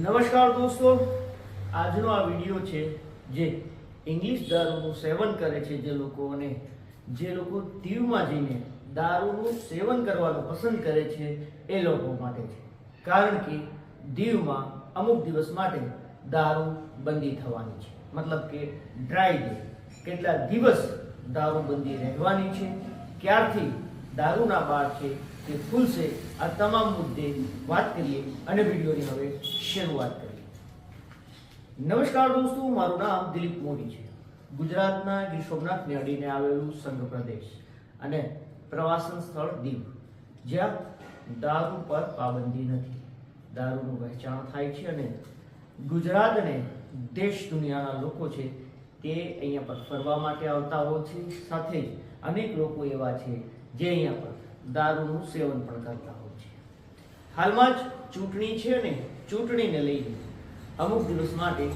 નમસ્કાર દોસ્તો. આજનો આ વીડિયો છે જે ઇંગ્લિશ દારૂનું સેવન કરે છે જે લોકો અને જે લોકો દીવમાં જઈને દારૂનું સેવન કરવાનું પસંદ કરે છે એ લોકો માટે છે. કારણ કે દીવમાં અમુક દિવસ માટે દારૂ બંધી થવાની છે. મતલબ કે ડ્રાય ડે કેટલા દિવસ દારૂ બંધી રહેવાની છે? ક્યારથી દારૂના બાર છે? તે ખુલશે આ તમામ મુદ્દે વાત કરીએ અને વિડીયોની હવે શરૂઆત કરીએ. નમસ્કાર દોસ્તો, મારું નામ દિલીપ મોદી છે. ગુજરાતના ગીર સોમનાથને અડીને આવેલું સંઘ પ્રદેશ અને પ્રવાસન સ્થળ દીવ. જ્યાં દારૂ પર પાબંદી નથી. દારૂનું વહેંચાણ થાય છે અને ગુજરાત અને દેશ દુનિયાના લોકો છે તે અહીંયા પર ફરવા માટે આવતા હોય છે. સાથે જ અનેક લોકો એવા છે જે અહીંયા પર દારૂનું સેવન પણ કરતા હોય છે. હાલમાં જ ચૂંટણી છે ને, ચૂંટણીને લઈને અમુક દિવસ માટે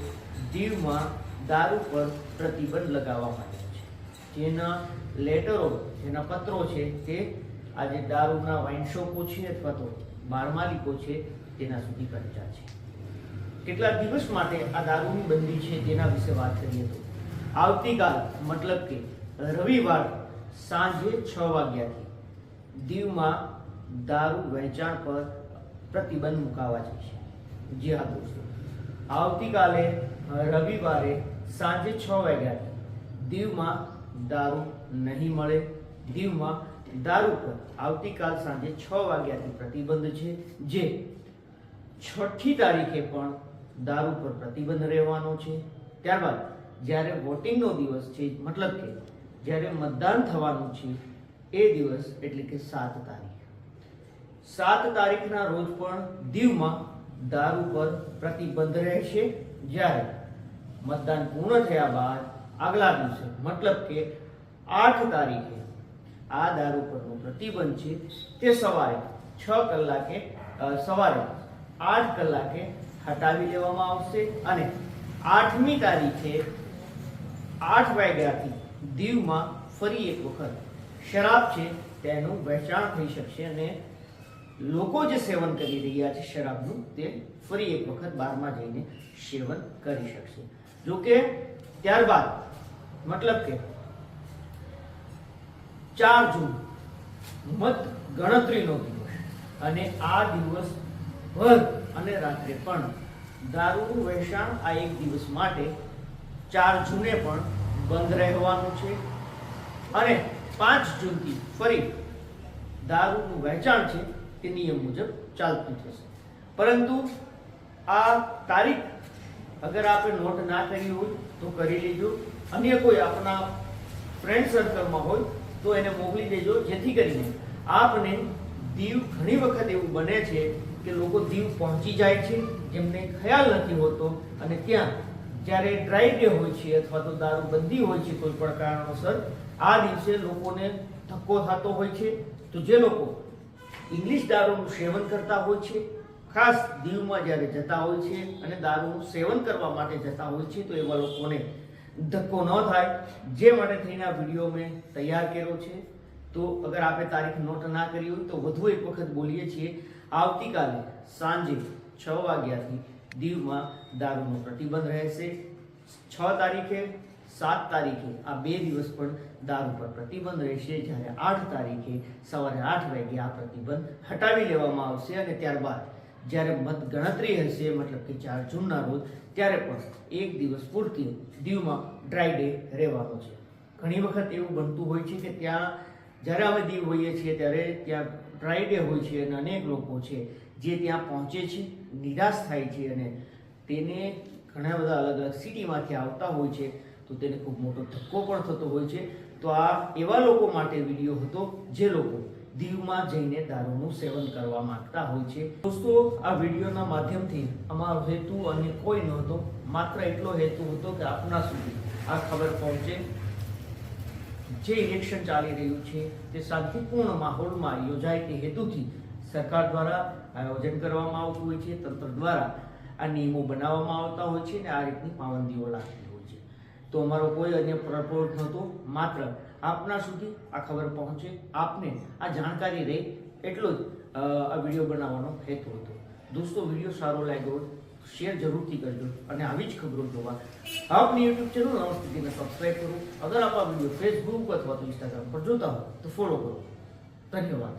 દીવમાં દારૂ પર પ્રતિબંધ લગાવવામાં આવ્યો છે. જેના લેટરો, જેના પત્રો છે તે આજે દારૂના વાઇન શોપો છે અથવા તો બાર માલિકો છે તેના સુધી પહોંચ્યા છે. કેટલા દિવસ માટે આ દારૂની બંધી છે તેના વિશે વાત કરીએ તો. આવતીકાલ, મતલબ કે રવિવાર સાંજે છ વાગ્યાથી દીવમાં દારૂ વહેંચાણ પર પ્રતિબંધ મુકાવા જશે જી હા દોસ્તો, આવતીકાલે રવિવારે સાંજે છ વાગ્યાથી દીવમાં દારૂ નહીં મળે. દીવમાં દારૂ પર આવતીકાલ સાંજે છ વાગ્યાથી પ્રતિબંધ છે, જે છઠ્ઠી તારીખે પણ દારૂ પર પ્રતિબંધ રહેવાનો છે. ત્યારબાદ જ્યારે વોટિંગનો દિવસ છે, મતલબ કે જ્યારે મતદાન થવાનું છે એ દિવસ એટલે કે સાત તારીખ. સાત તારીખના રોજ પણ દીવમાં દારૂ પર પ્રતિબંધ રહેશે જ્યારે મતદાન પૂર્ણ થયા બાદ આગલા દિવસે, મતલબ કે આઠ તારીખે આ દારૂ પરનો પ્રતિબંધ છે તે સવારે છ કલાકે સવારે આઠ કલાકે હટાવી લેવામાં આવશે અને આઠમી તારીખે આઠ વાગ્યાથી દીવમાં ફરી એક વખત શરાબ છે, તેનું વહેંચાણ થઈ શકશે અને લોકો જે સેવન કરી રહ્યા છે શરાબનું, તે ફરી એક વખત બારમાં જઈને સેવન કરી શકશે. જો કે ત્યારબાદ, મતલબ કે ચાર જૂન, મત ગણતરીનો દિવસ અને આ દિવસ ભર અને રાત્રે પણ દારૂનું વહેંચાણ આ એક દિવસ માટે ચાર જૂને પણ બંધ રહેવાનું છે. અને પાંચ જૂનથી ફરી દારૂનું વહેંચાણ છે તે નિયમ મુજબ ચાલતું થશે. પરંતુ આ તારીખ અગર આપણે નોટ ના કરી હોય તો કરી લેજો. અન્ય કોઈ આપણા ફ્રેન્ડ સર્કલમાં હોય તો એને મોકલી દેજો. જેથી કરીને આપને દીવ ઘણી વખત એવું બને છે કે લોકો દીવ પહોંચી જાય છે જેમને ખ્યાલ નથી હોતો અને ત્યાં જ્યારે ડ્રાય ડે હોય છે અથવા તો દારૂ બંધી હોય છે કોઈ પણ કારણોસર, આ દિવસે લોકોને ધક્કો થતો હોય છે. તો જે લોકો ઇંગ્લિશ દારૂનું સેવન કરતા હોય છે, ખાસ દીવમાં જ્યારે જતા હોય છે અને દારૂનું સેવન કરવા માટે જતા હોય છે, તો એવા લોકોને ધક્કો ન થાય. જે માટે થઈને આ વીડિયો મેં તૈયાર કર્યો છે. તો અગર આપણે તારીખ નોટ ના કરી હોય તો વધુ એક વખત બોલીએ છીએ. આવતીકાલે સાંજે છ વાગ્યાથી દીવમાં દારૂનો પ્રતિબંધ રહેશે. છ તારીખે, સાત તારીખે આ બે દિવસ પણ દારૂ પર પ્રતિબંધ રહેશે. જ્યારે આઠ તારીખે સવારે આઠ વાગે આ પ્રતિબંધ હટાવી લેવામાં આવશે અને ત્યારબાદ જ્યારે મત ગણતરી હશે, મતલબ કે ચાર જૂનના રોજ, ત્યારે પણ એક દિવસ પૂરતી દીવમાં ડ્રાય ડે રહેવાનો છે. ઘણી વખત એવું બનતું હોય છે કે ત્યાં, જ્યારે અમે દીવ હોઈએ છીએ ત્યારે ત્યાં ડ્રાય ડે હોય છે અને અનેક લોકો છે, જે ત્યાં પહોંચે છે, નિરાશ થાય છે અને તેને ઘણા બધા અલગ અલગ સિટીમાંથી આવતા હોય છે, તો તેને ખૂબ મોટો ધક્કો પણ થતો હોય છે. તો આ એવા લોકો માટે વીડિયો હતો, જે લોકો દીવમાં જઈને દારૂનું સેવન કરવા માંગતા હોય છે. દોસ્તો, આ વિડીયોના માધ્યમથી અમારો હેતુ અન્ય કોઈ નહોતો, માત્ર એટલો હેતુ હતો કે આપના સુધી આ ખબર પહોંચે. જે ઇલેક્શન ચાલી રહ્યું છે, તે શાંતિપૂર્ણ માહોલમાં યોજાય તે હેતુથી સરકાર દ્વારા આયોજન કરવામાં આવતું હોય છે, તંત્ર દ્વારા આ નિયમો બનાવવામાં આવતા હોય છે અને આ રીતની પાબંદીઓ લાગતી હોય છે. તો અમારો કોઈ અન્ય પ્રપોર્ટ નહોતો, માત્ર આપના સુધી આ ખબર પહોંચે, આપને આ જાણકારી રહે, એટલો જ આ વીડિયો બનાવવાનો હેતુ હતો. દોસ્તો, વીડિયો સારો લાગ્યો શેર જરૂરથી કરજો અને આવી જ ખબરો જોવા આપની યુટ્યુબ ચેનલ નવસ્થિતિને સબસ્ક્રાઈબ કરો. અગર આપ આ વીડિયો ફેસબુક અથવા તો ઇન્સ્ટાગ્રામ પર જોતા હો તો ફોલો કરો. ધન્યવાદ.